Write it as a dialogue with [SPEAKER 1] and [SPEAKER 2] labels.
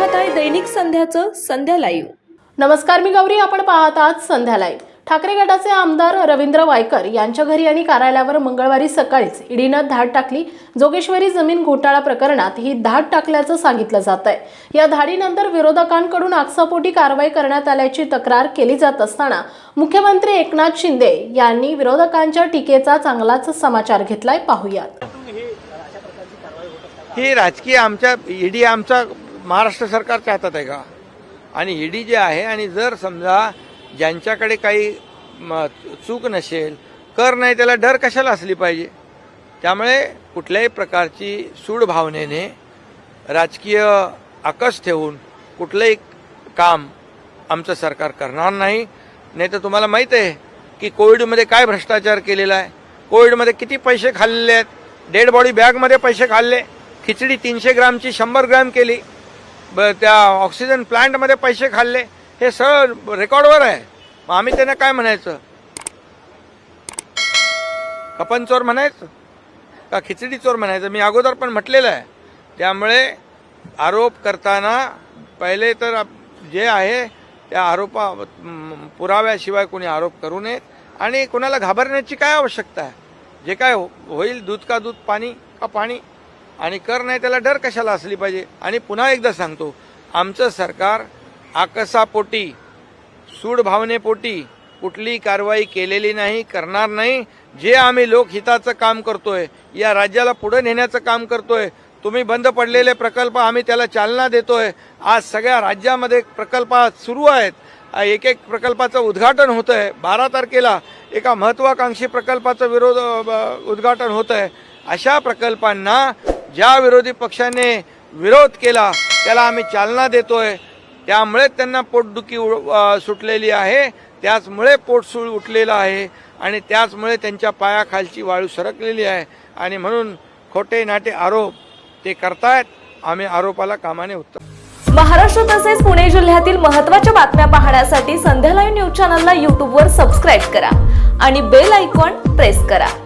[SPEAKER 1] दैनिक संध्याचं संध्या live
[SPEAKER 2] नमस्कार मी गौरी. आपण पाहत आहात संध्या लाईव्ह ठाकरे गटाचे आमदार रवींद्र वायकर यांच्या घरी आणि कार्यालयावर मंगळवारी सकाळीच ईडीनं धाड टाकली. जोगेश्वरी जमीन घोटाळा प्रकरणात ही धाड टाकल्याचं सांगितलं जात आहे या धाडीनंतर विरोधकांकडून आकसापोटी कारवाई करण्यात आल्याची तक्रार केली जात असताना मुख्यमंत्री एकनाथ शिंदे यांनी विरोधकांच्या टीकेचा चांगलाच समाचार घेतलाय. पाहूयात.
[SPEAKER 3] ही राजकीय आमच्या ईडी आमचा महाराष्ट्र सरकारच्या हातात आहे का? आणि ईडी जे आहे आणि जर समजा ज्यांच्याकडे काही चूक नसेल कर नाही त्याला डर कशाला असली पाहिजे? त्यामुळे कुठल्याही प्रकारची सूड भावनेने राजकीय आकस ठेवून कुठलंही काम आमचं सरकार करणार नाही. नाही तर तुम्हाला माहीत आहे की कोविडमध्ये काय भ्रष्टाचार केलेला आहे? कोविडमध्ये किती पैसे खाल्लेले आहेत? डेड बॉडी बॅगमध्ये पैसे खाल्ले? खिचडी तीनशे ग्रामची शंभर ग्राम केली. ब त्या ऑक्सिजन प्लांटमध्ये पैसे खाल्ले. हे सगळं रेकॉर्डवर आहे. मग आम्ही त्यांना काय म्हणायचं? कपन चोर म्हणायचं? का खिचडी चोर म्हणायचं? मी अगोदर पण म्हटलेलं आहे. त्यामुळे आरोप करताना पहिले तर जे आहे त्या आरोपा पुराव्याशिवाय कोणी आरोप करू नयेत. आणि कोणाला घाबरण्याची काय आवश्यकता आहे? जे काय हो- होईल दूध का दूध पाणी का पाणी? आणि कर नाही त्याला डर कशाला असली पाहिजे? आणि पुन्हा एकदा सांगतो आमचं सरकार आकसापोटी सूडभावनेपोटी कुठली कारवाई केलेली नाही करणार नाही. जे आम्ही लोकहिताचं काम करतोय या राज्याला पुढे नेण्याचं काम करतोय तुम्ही बंद पडलेले प्रकल्प आम्ही त्याला चालना देतोय. आज सगळ्या राज्यामध्ये प्रकल्प सुरू आहेत. एक एक प्रकल्पाचं उद्घाटन होतं आहे बारा तारखेला एका महत्वाकांक्षी प्रकल्पाचं विरोध उद्घाटन होतं आहे अशा प्रकल्पांना ज्या विरोधी पक्षाने विरोध केला त्याला आम्ही चालना देतोय. त्यामुळे त्यांना पोटदुखी उ- सुटलेली आहे. त्याचमुळे पोटसूळ उठलेलं आहे आणि त्याचमुळे त्यांच्या पायाखालची वाळू सरकलेली आहे. आणि म्हणून खोटे नाटे आरोप ते करतायत. आम्ही आरोपाला कामाने उत्तर
[SPEAKER 1] महाराष्ट्र तसेच पुणे जिल्ह्यातील महत्त्वाच्या बातम्या पाहण्यासाठी संध्या लाईव्ह न्यूज चॅनलला यूट्यूबवर सबस्क्राईब करा आणि बेल आयकॉन प्रेस करा.